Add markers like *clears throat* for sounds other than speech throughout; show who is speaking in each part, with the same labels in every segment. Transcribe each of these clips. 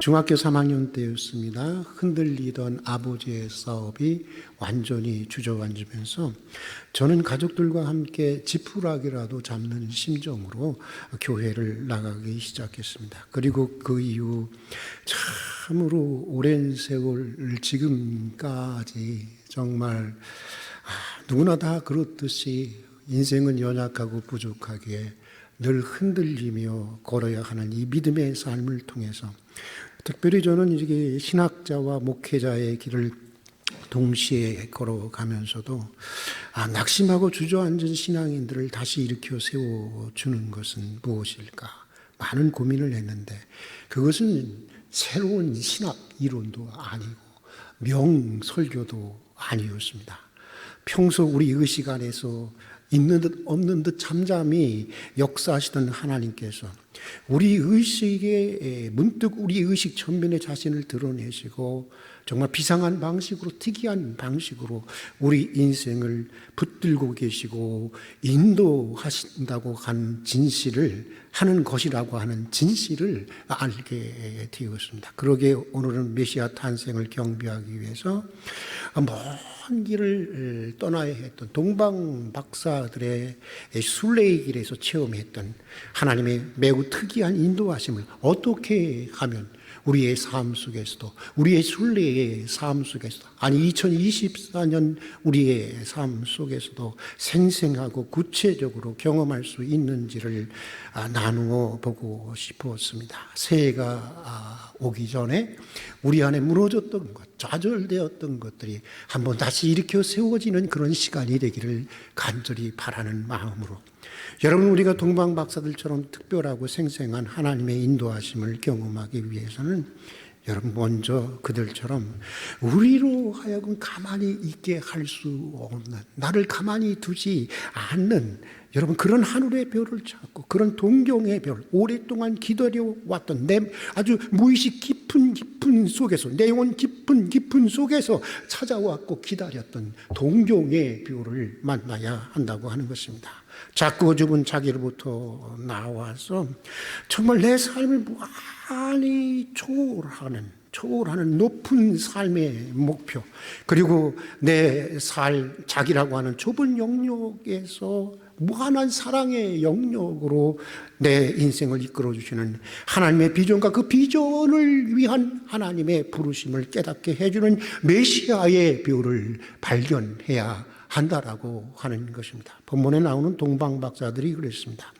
Speaker 1: 중학교 3학년 때였습니다. 흔들리던 아버지의 사업이 완전히 주저앉으면서 저는 가족들과 함께 지푸라기라도 잡는 심정으로 교회를 나가기 시작했습니다. 그리고 그 이후 참으로 오랜 세월 지금까지 정말 아, 누구나 다 그렇듯이 인생은 연약하고 부족하기에 늘 흔들리며 걸어야 하는 이 믿음의 삶을 통해서 특별히 저는 이게 신학자와 목회자의 길을 동시에 걸어가면서도 아, 낙심하고 주저앉은 신앙인들을 다시 일으켜 세워주는 것은 무엇일까? 많은 고민을 했는데 그것은 새로운 신학 이론도 아니고 명설교도 아니었습니다. 평소 우리 의식 안에서 있는 듯 없는 듯 잠잠히 역사하시던 하나님께서 우리 의식에 문득 우리 의식 전면에 자신을 드러내시고 정말 비상한 방식으로 특이한 방식으로 우리 인생을 붙들고 계시고 인도하신다고 한 진실을 하는 것이라고 하는 진실을 알게 되었습니다. 그러게 오늘은 메시아 탄생을 경배하기 위해서 먼 길을 떠나야 했던 동방 박사들의 순례의 길에서 체험했던 하나님의 매우 특이한 인도하심을 어떻게 하면 우리의 삶 속에서도 우리의 순례의 삶 속에서도 아니 2024년 우리의 삶 속에서도 생생하고 구체적으로 경험할 수 있는지를 아, 나누어 보고 싶었습니다. 새해가 아, 오기 전에 우리 안에 무너졌던 것, 좌절되었던 것들이 한번 다시 일으켜 세워지는 그런 시간이 되기를 간절히 바라는 마음으로 여러분 우리가 동방 박사들처럼 특별하고 생생한 하나님의 인도하심을 경험하기 위해서는 여러분 먼저 그들처럼 우리로 하여금 가만히 있게 할 수 없는 나를 가만히 두지 않는 여러분 그런 하늘의 별을 찾고 그런 동경의 별 오랫동안 기다려 왔던 내 아주 무의식 깊은 깊은 속에서 내용 깊은 깊은 속에서 찾아왔고 기다렸던 동경의 별을 만나야 한다고 하는 것입니다. 자꾸 죽은 자기로부터 나와서 정말 내 삶을 무한히 초월하는 초월하는 높은 삶의 목표 그리고 내 살 자기라고 하는 좁은 영역에서 무한한 사랑의 영역으로 내 인생을 이끌어 주시는 하나님의 비전과 그 비전을 위한 하나님의 부르심을 깨닫게 해주는 메시아의 뷰를 발견해야 한다라고 하는 것입니다. 본문에 나오는 동방 박사들이 그랬습니다.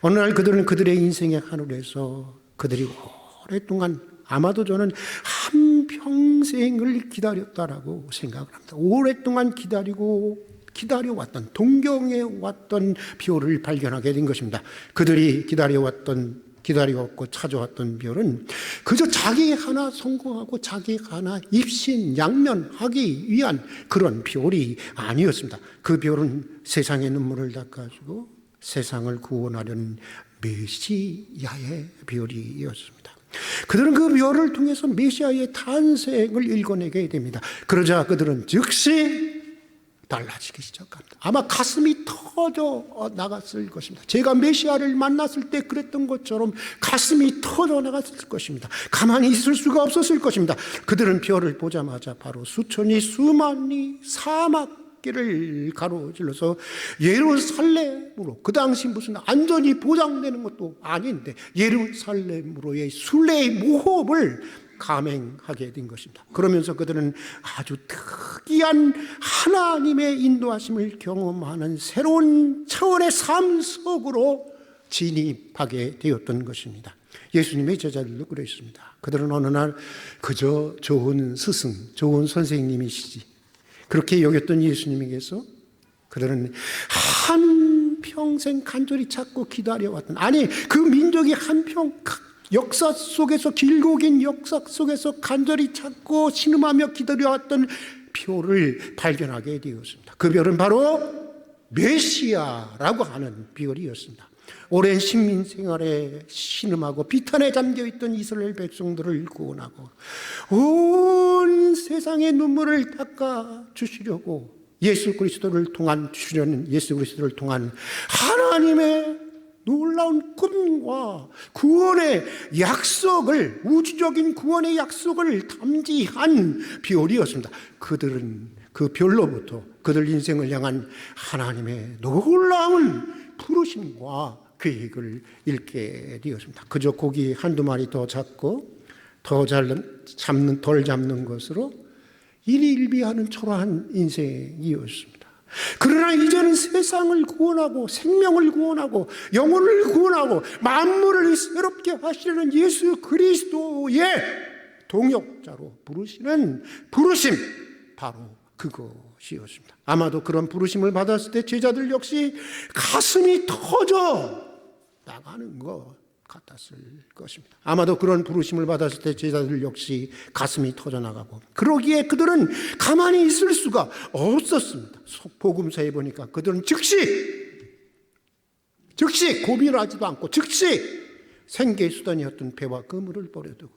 Speaker 1: 어느 날 그들은 그들의 인생의 하늘에서 그들이 오랫동안 아마도 저는 한 평생을 기다렸다라고 생각을 합니다. 오랫동안 기다리고 기다려왔던 동경에 왔던 별을 발견하게 된 것입니다. 그들이 기다려왔던 기다려왔고 찾아왔던 별은 그저 자기 하나 성공하고 자기 하나 입신 양면하기 위한 그런 별이 아니었습니다. 그 별은 세상의 눈물을 닦아주고 세상을 구원하려는 메시아의 별이었습니다. 그들은 그 별을 통해서 메시아의 탄생을 읽어내게 됩니다. 그러자 그들은 즉시 달라지기 시작합니다. 아마 가슴이 터져 나갔을 것입니다. 제가 메시아를 만났을 때 그랬던 것처럼 가슴이 터져 나갔을 것입니다. 가만히 있을 수가 없었을 것입니다. 그들은 별을 보자마자 바로 수천이 수만이 사막 길을 가로질러서 예루살렘으로 그 당시 무슨 안전이 보장되는 것도 아닌데 예루살렘으로의 순례의 모험을 감행하게 된 것입니다. 그러면서 그들은 아주 특이한 하나님의 인도하심을 경험하는 새로운 차원의 삶 속으로 진입하게 되었던 것입니다. 예수님의 제자들도 그랬습니다. 그들은 어느 날 그저 좋은 스승, 좋은 선생님이시지 그렇게 여겼던 예수님에게서 그들은 한 평생 간절히 찾고 기다려왔던 아니 그 민족이 한 평 역사 속에서 길고 긴 역사 속에서 간절히 찾고 신음하며 기다려왔던 표를 발견하게 되었습니다. 그 별은 바로 메시아라고 하는 별이었습니다. 오랜 식민 생활에 신음하고 비탄에 잠겨 있던 이스라엘 백성들을 구원하고 온 세상의 눈물을 닦아 주시려고 예수 그리스도를 통한 주려는 예수 그리스도를 통한 하나님의 놀라운 꿈과 구원의 약속을 우주적인 구원의 약속을 담지한 별이었습니다. 그들은 그 별로부터 그들 인생을 향한 하나님의 놀라운 부르심과 계획을 읽게 되었습니다. 그저 고기 한두 마리 더 잡고 더잘 잡는 덜 잡는 것으로 일일비하는 초라한 인생이었습니다. 그러나 이제는 세상을 구원하고 생명을 구원하고 영혼을 구원하고 만물을 새롭게 하시려는 예수 그리스도의 동역자로 부르시는 부르심 바로 그것이었습니다. 아마도 그런 부르심을 받았을 때 제자들 역시 가슴이 터져 나가는 것 같았을 것입니다. 아마도 그런 부르심을 받았을 때 제자들 역시 가슴이 터져 나가고 그러기에 그들은 가만히 있을 수가 없었습니다. 복음서에 보니까 그들은 즉시 즉시 고민하지도 않고 즉시 생계 수단이었던 배와 그물을 버려두고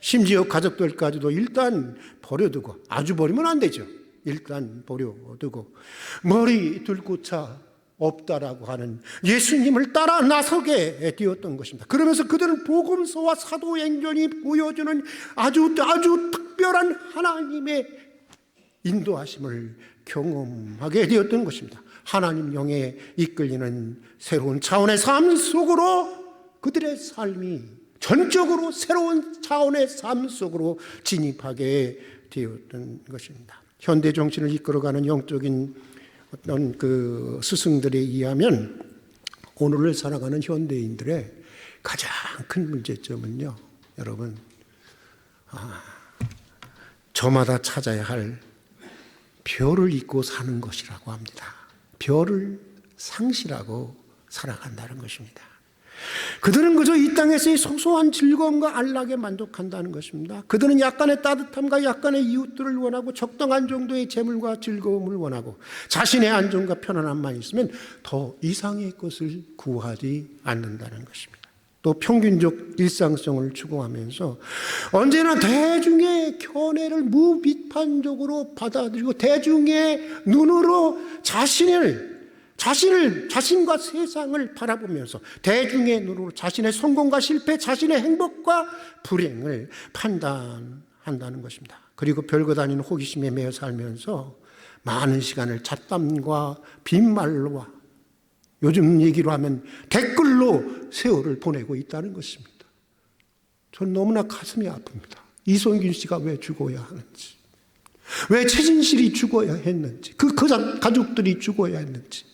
Speaker 1: 심지어 가족들까지도 일단 버려두고 아주 버리면 안 되죠. 일단 버려두고 머리 들고차 없다라고 하는 예수님을 따라 나서게 되었던 것입니다. 그러면서 그들은 복음서와 사도행전이 보여주는 아주 아주 특별한 하나님의 인도하심을 경험하게 되었던 것입니다. 하나님 영에 이끌리는 새로운 차원의 삶 속으로 그들의 삶이 전적으로 새로운 차원의 삶 속으로 진입하게 되었던 것입니다. 현대 정신을 이끌어가는 영적인 어떤 그 스승들에 의하면 오늘을 살아가는 현대인들의 가장 큰 문제점은요, 여러분, 아, 저마다 찾아야 할 별을 잊고 사는 것이라고 합니다. 별을 상실하고 살아간다는 것입니다. 그들은 그저 이 땅에서의 소소한 즐거움과 안락에 만족한다는 것입니다. 그들은 약간의 따뜻함과 약간의 이웃들을 원하고 적당한 정도의 재물과 즐거움을 원하고 자신의 안정과 편안함만 있으면 더 이상의 것을 구하지 않는다는 것입니다. 또 평균적 일상성을 추구하면서 언제나 대중의 견해를 무비판적으로 받아들이고 대중의 눈으로 자신을 자신을 자신과 세상을 바라보면서 대중의 눈으로 자신의 성공과 실패, 자신의 행복과 불행을 판단한다는 것입니다. 그리고 별것 아닌 호기심에 매여 살면서 많은 시간을 잡담과 빈말로와 요즘 얘기로 하면 댓글로 세월을 보내고 있다는 것입니다. 전 너무나 가슴이 아픕니다. 이성균 씨가 왜 죽어야 하는지, 왜 최진실이 죽어야 했는지, 그, 그 가족들이 죽어야 했는지,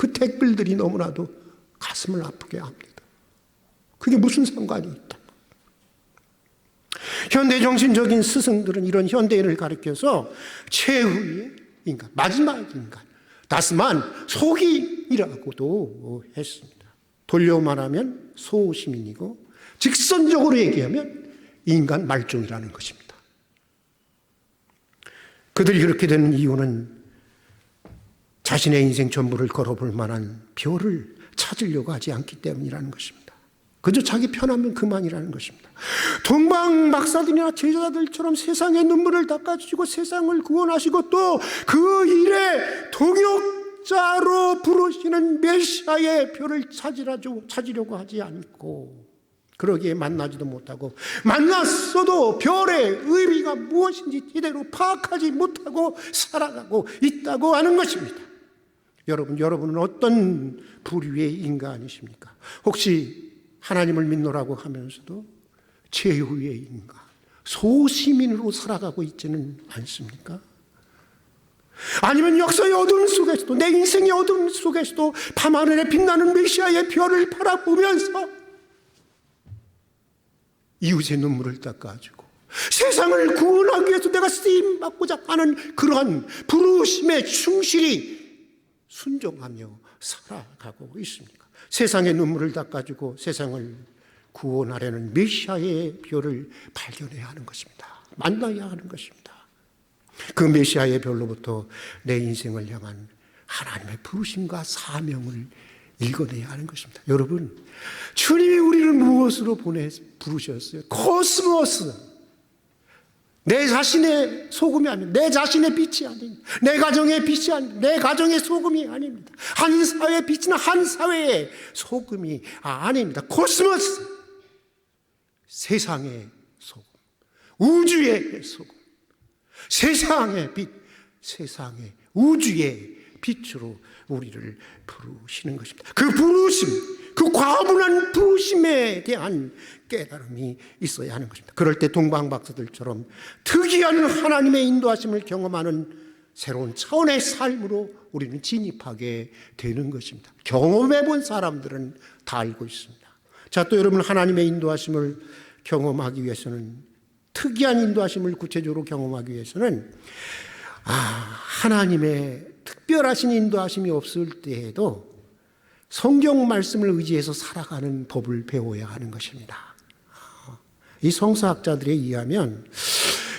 Speaker 1: 그 댓글들이 너무나도 가슴을 아프게 합니다. 그게 무슨 상관이 있다. 현대 정신적인 스승들은 이런 현대인을 가리켜서 최후의 인간, 마지막 인간, 다스만 속인이라고도 했습니다. 돌려 말하면 소시민이고 직선적으로 얘기하면 인간 말종이라는 것입니다. 그들이 그렇게 되는 이유는 자신의 인생 전부를 걸어볼 만한 별을 찾으려고 하지 않기 때문이라는 것입니다. 그저 자기 편하면 그만이라는 것입니다. 동방 박사들이나 제자들처럼 세상의 눈물을 닦아주시고 세상을 구원하시고 또 그 일에 동역자로 부르시는 메시아의 별을 찾으려고, 하지 않고 그러기에 만나지도 못하고 만났어도 별의 의미가 무엇인지 제대로 파악하지 못하고 살아가고 있다고 하는 것입니다. 여러분, 여러분은 어떤 부류의 인간이십니까? 혹시 하나님을 믿노라고 하면서도 최후의 인간, 소시민으로 살아가고 있지는 않습니까? 아니면 역사의 어둠 속에서도 내 인생의 어둠 속에서도 밤하늘에 빛나는 메시아의 별을 바라보면서 이웃의 눈물을 닦아주고 세상을 구원하기 위해서 내가 쓰임 받고자 하는 그러한 부르심에 충실히 순종하며 살아가고 있습니까? 세상의 눈물을 닦아주고 세상을 구원하려는 메시아의 별을 발견해야 하는 것입니다. 만나야 하는 것입니다. 그 메시아의 별로부터 내 인생을 향한 하나님의 부르심과 사명을 읽어내야 하는 것입니다. 여러분, 주님이 우리를 무엇으로 보내 부르셨어요? 코스모스. 내 자신의 소금이 아닙니다. 내 자신의 빛이 아닙니다. 내 가정의 빛이 아닙니다. 내 가정의 소금이 아닙니다. 한 사회의 빛은 한 사회의 소금이 아 닙니다. 코스모스 세상의 소금, 우주의 소금, 세상의 빛, 세상의 우주의 빛으로 우리를 부르시는 것입니다. 그 부르심, 그 과분한 부르심에 대한 깨달음이 있어야 하는 것입니다. 그럴 때 동방박사들처럼 특이한 하나님의 인도하심을 경험하는 새로운 차원의 삶으로 우리는 진입하게 되는 것입니다. 경험해 본 사람들은 다 알고 있습니다. 자, 또 여러분 하나님의 인도하심을 경험하기 위해서는 특이한 인도하심을 구체적으로 경험하기 위해서는 아, 하나님의 특별하신 인도하심이 없을 때에도 성경 말씀을 의지해서 살아가는 법을 배워야 하는 것입니다. 이 성서학자들에 의하면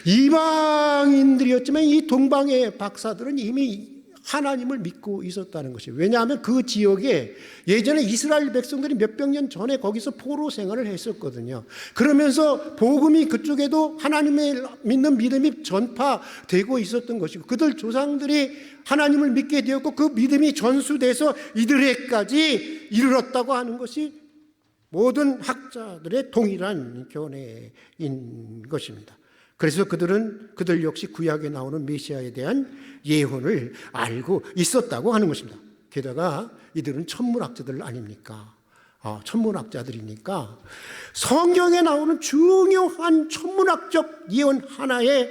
Speaker 1: 이방인들이었지만 이 동방의 박사들은 이미 하나님을 믿고 있었다는 것이에요. 왜냐하면 그 지역에 예전에 이스라엘 백성들이 몇백 년 전에 거기서 포로 생활을 했었거든요. 그러면서 복음이 그쪽에도 하나님의 믿는 믿음이 전파되고 있었던 것이고 그들 조상들이 하나님을 믿게 되었고 그 믿음이 전수돼서 이들에까지 이르렀다고 하는 것이 모든 학자들의 동일한 견해인 것입니다. 그래서 그들은 그들 역시 구약에 나오는 메시아에 대한 예언을 알고 있었다고 하는 것입니다. 게다가 이들은 천문학자들 아닙니까? 아, 천문학자들이니까 성경에 나오는 중요한 천문학적 예언 하나에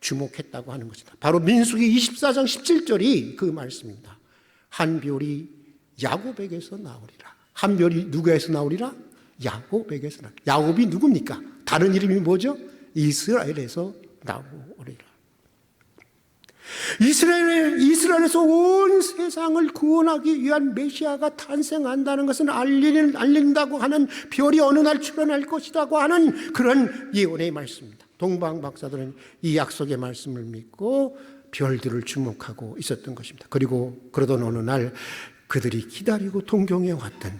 Speaker 1: 주목했다고 하는 것이다. 바로 민수기 24장 17절이 그 말씀입니다. 한 별이 야곱에게서 나오리라. 한 별이 누구에서 나오리라? 야곱에게서 나오리라. 야곱이 누굽니까? 다른 이름이 뭐죠? 이스라엘에서 나오리라. 이스라엘, 이스라엘에서 온 세상을 구원하기 위한 메시아가 탄생한다는 것은 알리는, 알린다고 하는 별이 어느 날 출현할 것이라고 하는 그런 예언의 말씀입니다. 동방 박사들은 이 약속의 말씀을 믿고 별들을 주목하고 있었던 것입니다. 그리고 그러던 어느 날 그들이 기다리고 동경해 왔던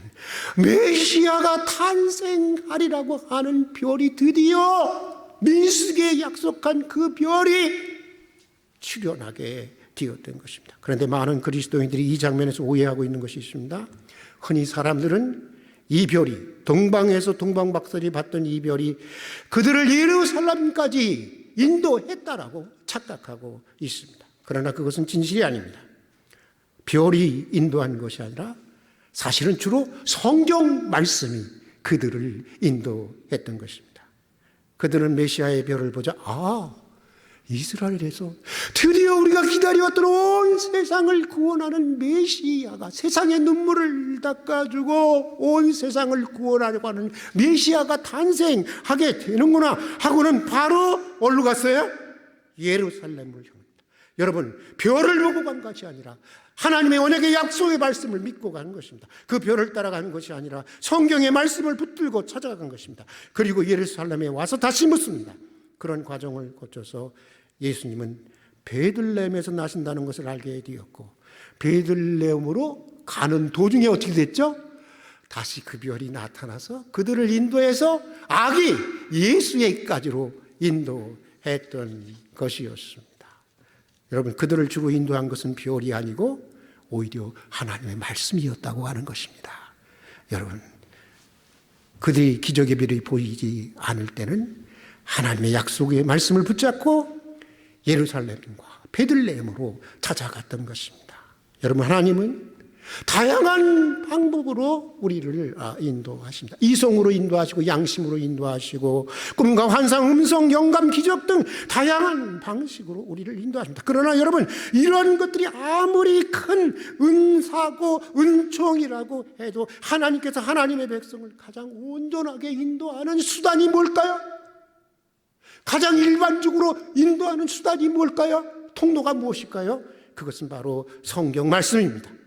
Speaker 1: 메시아가 탄생하리라고 하는 별이 드디어 민수기에 약속한 그 별이 출현하게 되었던 것입니다. 그런데 많은 그리스도인들이 이 장면에서 오해하고 있는 것이 있습니다. 흔히 사람들은 이 별이 동방에서 동방 박사들이 봤던 이 별이 그들을 예루살렘까지 인도했다라고 착각하고 있습니다. 그러나 그것은 진실이 아닙니다. 별이 인도한 것이 아니라 사실은 주로 성경 말씀이 그들을 인도했던 것입니다. 그들은 메시아의 별을 보자 아 이스라엘에서 드디어 우리가 기다려왔던 온 세상을 구원하는 메시아가 세상의 눈물을 닦아주고 온 세상을 구원하려고 하는 메시아가 탄생하게 되는구나 하고는 바로 어디로 갔어요? 예루살렘을 향합니다. 여러분 별을 보고 간 것이 아니라 하나님의 언약의 약속의 말씀을 믿고 가는 것입니다. 그 별을 따라가는 것이 아니라 성경의 말씀을 붙들고 찾아간 것입니다. 그리고 예루살렘에 와서 다시 묻습니다. 그런 과정을 거쳐서 예수님은 베들레헴에서 나신다는 것을 알게 되었고 베들레헴으로 가는 도중에 어떻게 됐죠? 다시 그 별이 나타나서 그들을 인도해서 아기 예수에까지로 인도했던 것이었습니다. 여러분 그들을 주고 인도한 것은 별이 아니고 오히려 하나님의 말씀이었다고 하는 것입니다. 여러분 그들이 기적의 별이 보이지 않을 때는 하나님의 약속의 말씀을 붙잡고 예루살렘과 베들레헴으로 찾아갔던 것입니다. 여러분 하나님은 다양한 방법으로 우리를 아, 인도하십니다. 이성으로 인도하시고 양심으로 인도하시고 꿈과 환상, 음성, 영감, 기적 등 다양한 방식으로 우리를 인도하십니다. 그러나 여러분 이런 것들이 아무리 큰 은사고 은총이라고 해도 하나님께서 하나님의 백성을 가장 온전하게 인도하는 수단이 뭘까요? 가장 일반적으로 인도하는 수단이 뭘까요? 통로가 무엇일까요? 그것은 바로 성경 말씀입니다.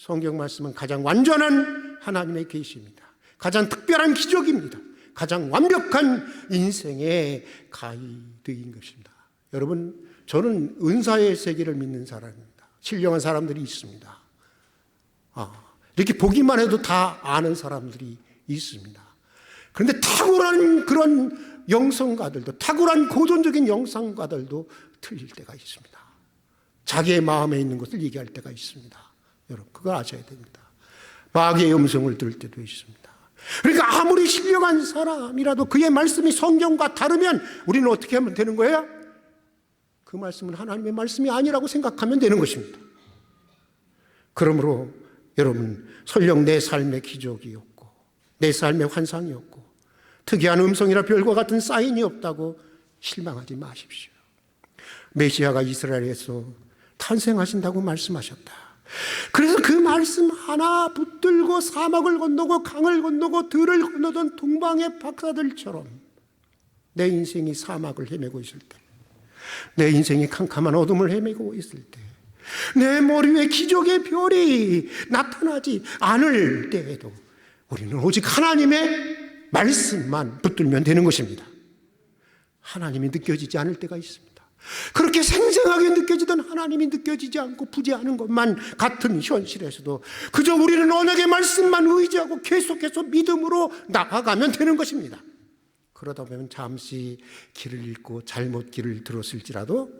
Speaker 1: 성경 말씀은 가장 완전한 하나님의 계시입니다. 가장 특별한 기적입니다. 가장 완벽한 인생의 가이드인 것입니다. 여러분, 저는 은사의 세계를 믿는 사람입니다. 신령한 사람들이 있습니다. 아, 이렇게 보기만 해도 다 아는 사람들이 있습니다. 그런데 탁월한 그런 영성가들도 탁월한 고전적인 영성가들도 틀릴 때가 있습니다. 자기의 마음에 있는 것을 얘기할 때가 있습니다. 여러분 그걸 아셔야 됩니다. 마귀의 음성을 들을 때도 있습니다. 그러니까 아무리 신령한 사람이라도 그의 말씀이 성경과 다르면 우리는 어떻게 하면 되는 거예요? 그 말씀은 하나님의 말씀이 아니라고 생각하면 되는 것입니다. 그러므로 여러분 설령 내 삶의 기적이 없고 내 삶의 환상이 없고 특이한 음성이나 별과 같은 사인이 없다고 실망하지 마십시오. 메시아가 이스라엘에서 탄생하신다고 말씀하셨다. 그래서 그 말씀 하나 붙들고 사막을 건너고 강을 건너고 들을 건너던 동방의 박사들처럼 내 인생이 사막을 헤매고 있을 때, 내 인생이 캄캄한 어둠을 헤매고 있을 때, 내 머리 위에 기적의 별이 나타나지 않을 때에도 우리는 오직 하나님의 말씀만 붙들면 되는 것입니다. 하나님이 느껴지지 않을 때가 있습니다. 그렇게 생생하게 느껴지던 하나님이 느껴지지 않고 부재하는 것만 같은 현실에서도 그저 우리는 언약의 말씀만 의지하고 계속해서 믿음으로 나아가면 되는 것입니다. 그러다 보면 잠시 길을 잃고 잘못 길을 들었을지라도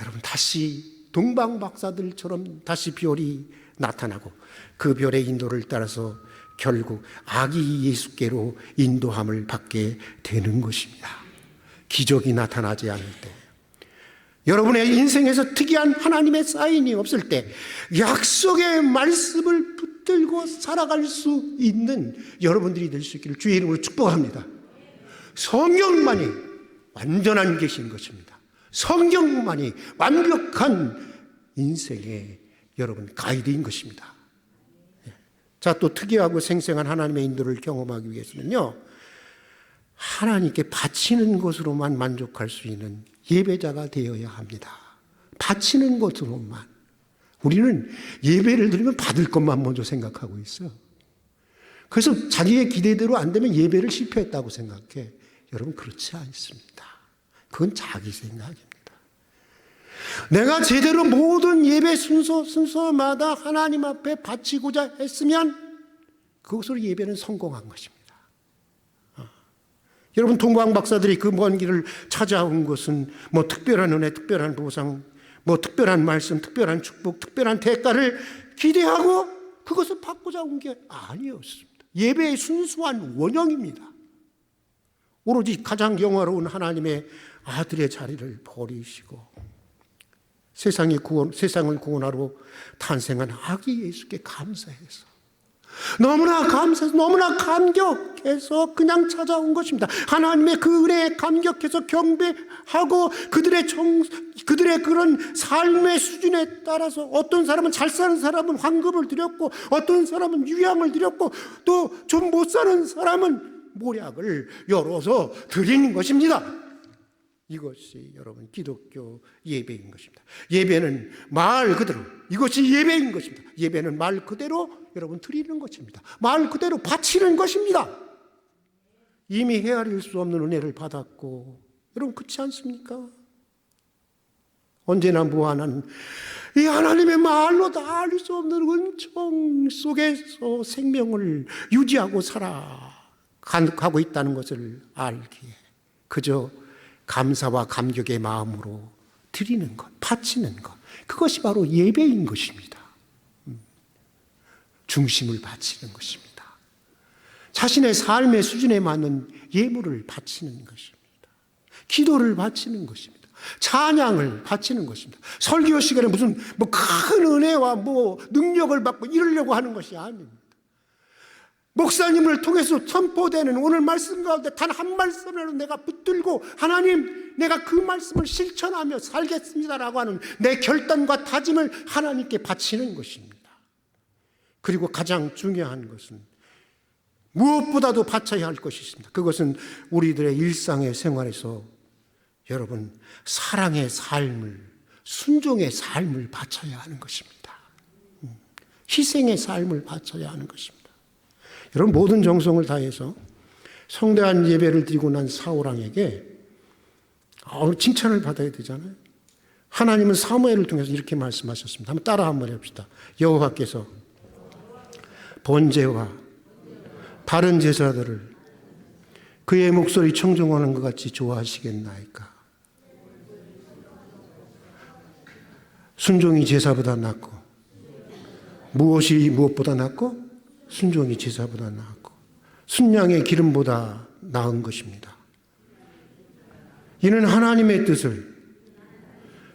Speaker 1: 여러분 다시 동방 박사들처럼 다시 별이 나타나고 그 별의 인도를 따라서 결국 아기 예수께로 인도함을 받게 되는 것입니다. 기적이 나타나지 않을 때 여러분의 인생에서 특이한 하나님의 사인이 없을 때 약속의 말씀을 붙들고 살아갈 수 있는 여러분들이 될 수 있기를 주의 이름으로 축복합니다. 성경만이 완전한 계신 것입니다. 성경만이 완벽한 인생의 여러분 가이드인 것입니다. 예. 자, 또 특이하고 생생한 하나님의 인도를 경험하기 위해서는요, 하나님께 바치는 것으로만 만족할 수 있는 예배자가 되어야 합니다. 바치는 것으로만. 우리는 예배를 드리면 받을 것만 먼저 생각하고 있어. 그래서 자기의 기대대로 안 되면 예배를 실패했다고 생각해. 여러분, 그렇지 않습니다. 그건 자기 생각입니다. 내가 제대로 모든 예배 순서, 순서마다 하나님 앞에 바치고자 했으면 그것으로 예배는 성공한 것입니다. 여러분 동방 박사들이 그 먼 길을 찾아온 것은 뭐 특별한 은혜, 특별한 보상, 뭐 특별한 말씀, 특별한 축복, 특별한 대가를 기대하고 그것을 받고자 온 게 아니었습니다. 예배의 순수한 원형입니다. 오로지 가장 영화로운 하나님의 아들의 자리를 버리시고 세상의 구원, 세상을 구원하러 탄생한 아기 예수께 감사해서 너무나 감사해서 너무나 감격해서 그냥 찾아온 것입니다. 하나님의 그 은혜에 감격해서 경배하고 그들의 정, 그들의 그런 삶의 수준에 따라서 어떤 사람은 잘 사는 사람은 황금을 드렸고 어떤 사람은 유향을 드렸고 또 좀 못 사는 사람은 모략을 열어서 드리는 것입니다. 이것이 여러분 기독교 예배인 것입니다. 예배는 말 그대로 이것이 예배인 것입니다. 예배는 말 그대로 여러분 드리는 것입니다. 말 그대로 바치는 것입니다. 이미 헤아릴 수 없는 은혜를 받았고 여러분 그렇지 않습니까? 언제나 무한한 이 하나님의 말로 다 알 수 없는 은총 속에서 생명을 유지하고 살아가고 있다는 것을 알기에 그저 감사와 감격의 마음으로 드리는 것, 바치는 것. 그것이 바로 예배인 것입니다. 음. 중심을 바치는 것입니다. 자신의 삶의 수준에 맞는 예물을 바치는 것입니다. 기도를 바치는 것입니다. 찬양을 바치는 것입니다. 설교 시간에 무슨 뭐 큰 은혜와 뭐 능력을 받고 이러려고 하는 것이 아닙니다. 목사님을 통해서 선포되는 오늘 말씀 가운데 단 한 말씀으로 내가 붙들고 하나님 내가 그 말씀을 실천하며 살겠습니다라고 하는 내 결단과 다짐을 하나님께 바치는 것입니다. 그리고 가장 중요한 것은 무엇보다도 바쳐야 할 것이 있습니다. 그것은 우리들의 일상의 생활에서 여러분 사랑의 삶을 순종의 삶을 바쳐야 하는 것입니다. 음, 희생의 삶을 바쳐야 하는 것입니다. 여러분 모든 정성을 다해서 성대한 예배를 드리고 난 사오랑에게 칭찬을 받아야 되잖아요. 하나님은 사무엘을 통해서 이렇게 말씀하셨습니다. 한번 따라 한번 해봅시다. 여호와께서 번제와 다른 제사들을 그의 목소리 청정하는 것 같이 좋아하시겠나이까? 순종이 제사보다 낫고 무엇이 무엇보다 낫고 순종이 제사보다 낫고 순양의 기름보다 나은 것입니다. 이는 하나님의 뜻을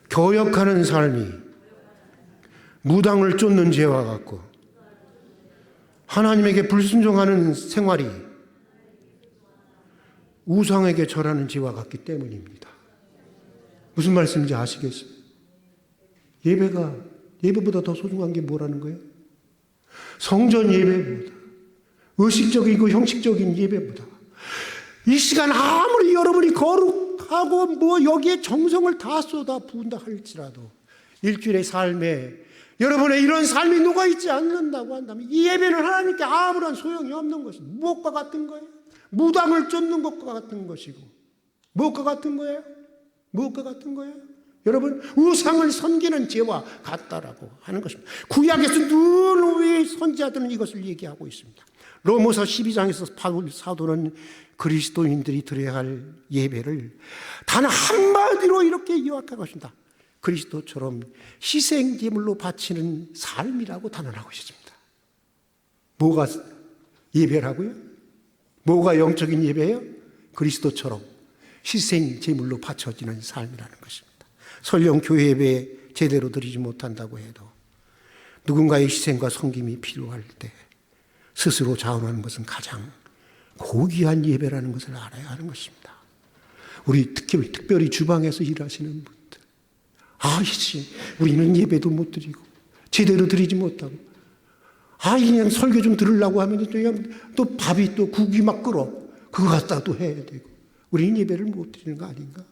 Speaker 1: 교역하는 삶이 무당을 쫓는 죄와 같고 하나님에게 불순종하는 생활이 우상에게 절하는 죄와 같기 때문입니다. 무슨 말씀인지 아시겠어요? 예배가 예배보다 더 소중한 게 뭐라는 거예요? 성전 예배보다 의식적이고 형식적인 예배보다 이 시간 아무리 여러분이 거룩하고 뭐 여기에 정성을 다 쏟아 부은다 할지라도 일주일의 삶에 여러분의 이런 삶이 누가 있지 않는다고 한다면 이 예배는 하나님께 아무런 소용이 없는 것입니다. 무엇과 같은 거예요? 무당을 쫓는 것과 같은 것이고 무엇과 같은 거예요? 무엇과 같은 거예요? 여러분 우상을 섬기는 죄와 같다라고 하는 것입니다. 구약에서 늘 우리 선지자들은 이것을 얘기하고 있습니다. 로모서 12장에서 바울 사도는 그리스도인들이 드려야 할 예배를 단 한마디로 이렇게 요약하고 있습니다. 그리스도처럼 희생제물로 바치는 삶이라고 단언하고 있습니다. 뭐가 예배라고요? 뭐가 영적인 예배예요? 그리스도처럼 희생제물로 바쳐지는 삶이라는 것입니다. 설령 교회 예배 제대로 드리지 못한다고 해도 누군가의 희생과 섬김이 필요할 때 스스로 자원하는 것은 가장 고귀한 예배라는 것을 알아야 하는 것입니다. 우리 특히 특별히 주방에서 일하시는 분 들, 아, 씨, 우리는 예배도 못 드리고 제대로 드리지 못하고, 아, 그냥 설교 좀 들으려고 하면 또 밥이 또 국이 막 끓어. 그거 갖다 또 해야 되고, 우리는 예배를 못 드리는 거 아닌가?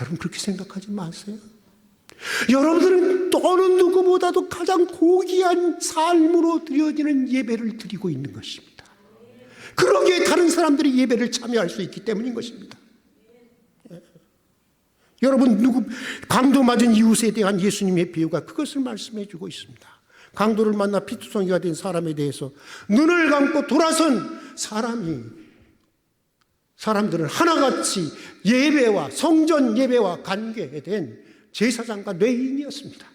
Speaker 1: 여러분 그렇게 생각하지 마세요. 여러분들은 어느 누구보다도 가장 고귀한 삶으로 드려지는 예배를 드리고 있는 것입니다. 그러기에 다른 사람들이 예배를 참여할 수 있기 때문인 것입니다. 예. 여러분 누구 강도 맞은 이웃에 대한 예수님의 비유가 그것을 말씀해 주고 있습니다. 강도를 만나 피투성이가 된 사람에 대해서 눈을 감고 돌아선 사람이 사람들은 하나같이 예배와 성전 예배와 관계된 제사장과 뇌인이었습니다.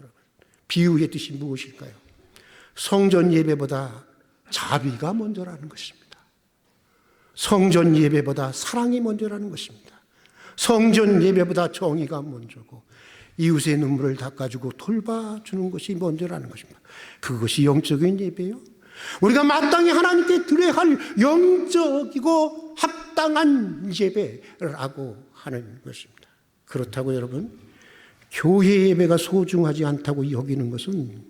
Speaker 1: 여러분, 비유의 뜻이 무엇일까요? 성전 예배보다 자비가 먼저라는 것입니다. 성전 예배보다 사랑이 먼저라는 것입니다. 성전 예배보다 정의가 먼저고 이웃의 눈물을 닦아주고 돌봐주는 것이 먼저라는 것입니다. 그것이 영적인 예배요. 우리가 마땅히 하나님께 드려야 할 영적이고 합당한 예배라고 하는 것입니다. 그렇다고 여러분, 교회 예배가 소중하지 않다고 여기는 것은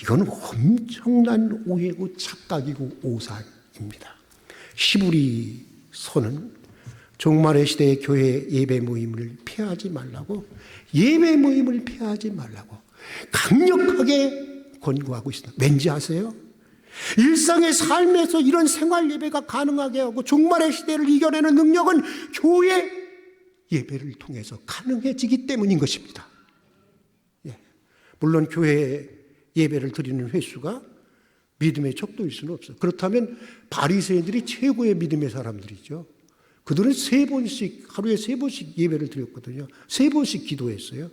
Speaker 1: 이건 엄청난 오해고 착각이고 오산입니다. 히브리 서는 종말의 시대의 교회 예배 모임을 피하지 말라고 예배 모임을 피하지 말라고 강력하게 권고하고 있습니다. 왠지 아세요? 일상의 삶에서 이런 생활 예배가 가능하게 하고 종말의 시대를 이겨내는 능력은 교회 예배를 통해서 가능해지기 때문인 것입니다. 예. 물론 교회 예배를 드리는 횟수가 믿음의 척도일 수는 없어. 그렇다면 바리새인들이 최고의 믿음의 사람들이죠. 그들은 세 번씩 하루에 세 번씩 예배를 드렸거든요. 세 번씩 기도했어요.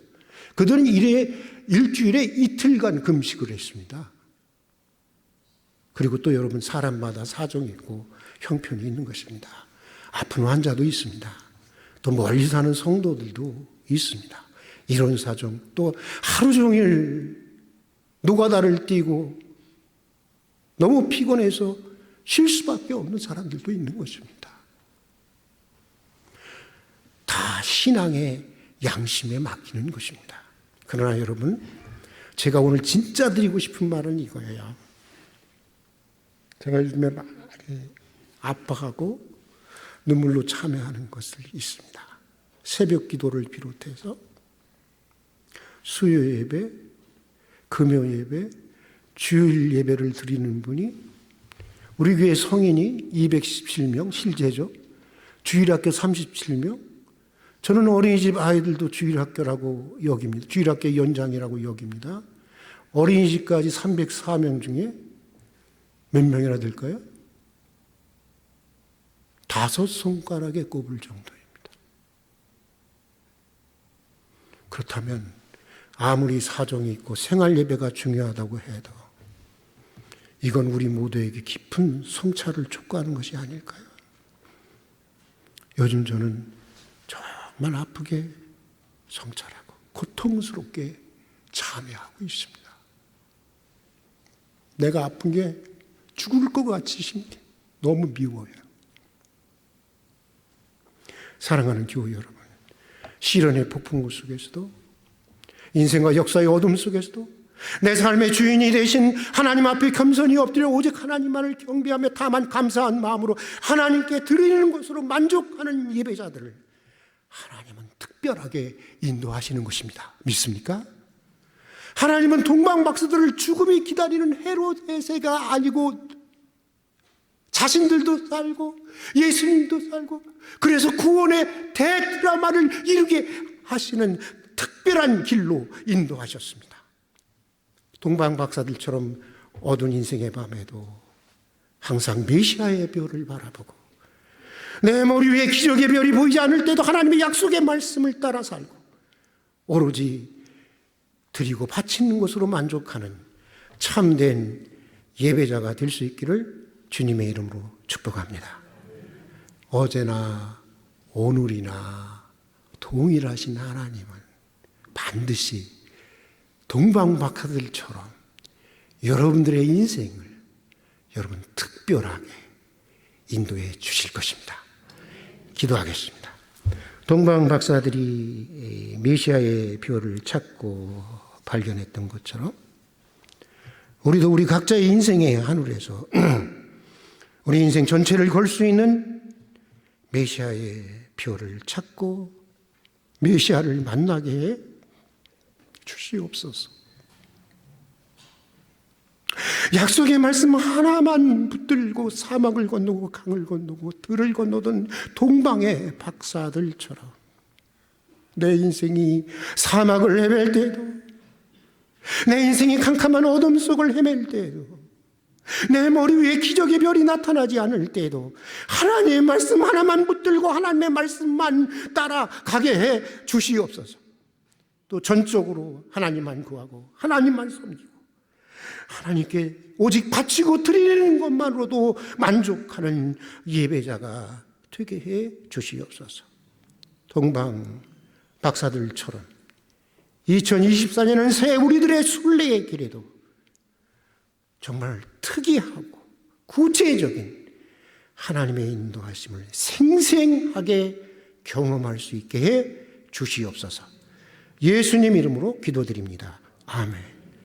Speaker 1: 그들은 일에 일주일에 이틀간 금식을 했습니다. 그리고 또 여러분 사람마다 사정이 있고 형편이 있는 것입니다. 아픈 환자도 있습니다. 또 멀리 사는 성도들도 있습니다. 이런 사정 또 하루 종일 노가다를 뛰고 너무 피곤해서 쉴 수밖에 없는 사람들도 있는 것입니다. 다 신앙의 양심에 맡기는 것입니다. 그러나 여러분, 제가 오늘 진짜 드리고 싶은 말은 이거예요. 제가 요즘에 많이 아파하고 눈물로 참여하는 것을 있습니다. 새벽 기도를 비롯해서 수요 예배, 금요 예배, 주일 예배를 드리는 분이 우리 교회 성인이 217명 실제죠. 주일학교 37명. 저는 어린이집 아이들도 주일학교라고 여깁니다. 주일학교 연장이라고 여깁니다. 어린이집까지 304명 중에 몇 명이나 될까요? 다섯 손가락에 꼽을 정도입니다. 그렇다면 아무리 사정이 있고 생활 예배가 중요하다고 해도 이건 우리 모두에게 깊은 성찰을 촉구하는 것이 아닐까요? 요즘 저는 정말 아프게 성찰하고 고통스럽게 참여하고 있습니다. 내가 아픈 게 죽을 것 같이 심기 너무 미워요. 사랑하는 교회 여러분, 시련의 폭풍우 속에서도 인생과 역사의 어둠 속에서도 내 삶의 주인이 되신 하나님 앞에 겸손히 엎드려 오직 하나님만을 경배하며 다만 감사한 마음으로 하나님께 드리는 것으로 만족하는 예배자들을 하나님은 특별하게 인도하시는 것입니다. 믿습니까? 하나님은 동방 박사들을 죽음이 기다리는 헤로데세가 아니고 자신들도 살고 예수님도 살고 그래서 구원의 대드라마를 이루게 하시는 특별한 길로 인도하셨습니다. 동방 박사들처럼 어두운 인생의 밤에도 항상 메시아의 별을 바라보고 내 머리 위에 기적의 별이 보이지 않을 때도 하나님의 약속의 말씀을 따라 살고 오로지 드리고 바치는 것으로 만족하는 참된 예배자가 될 수 있기를 주님의 이름으로 축복합니다. 어제나 오늘이나 동일하신 하나님은 반드시 동방박하들처럼 여러분들의 인생을 여러분 특별하게 인도해 주실 것입니다. 기도하겠습니다. 동방 박사들이 메시아의 표를 찾고 발견했던 것처럼 우리도 우리 각자의 인생의 하늘에서 *clears throat* 우리 인생 전체를 걸 수 있는 메시아의 표를 찾고 메시아를 만나게 해 주시옵소서. 약속의 말씀 하나만 붙들고 사막을 건너고 강을 건너고 들을 건너던 동방의 박사들처럼 내 인생이 사막을 헤맬 때도 내 인생이 캄캄한 어둠 속을 헤맬 때도 내 머리 위에 기적의 별이 나타나지 않을 때도 하나님의 말씀 하나만 붙들고 하나님의 말씀만 따라가게 해 주시옵소서. 또 전적으로 하나님만 구하고 하나님만 섬기고 하나님께 오직 바치고 드리는 것만으로도 만족하는 예배자가 되게 해 주시옵소서. 동방 박사들처럼 2024년은 새 우리들의 순례의 길에도 정말 특이하고 구체적인 하나님의 인도하심을 생생하게 경험할 수 있게 해 주시옵소서. 예수님 이름으로 기도드립니다. 아멘.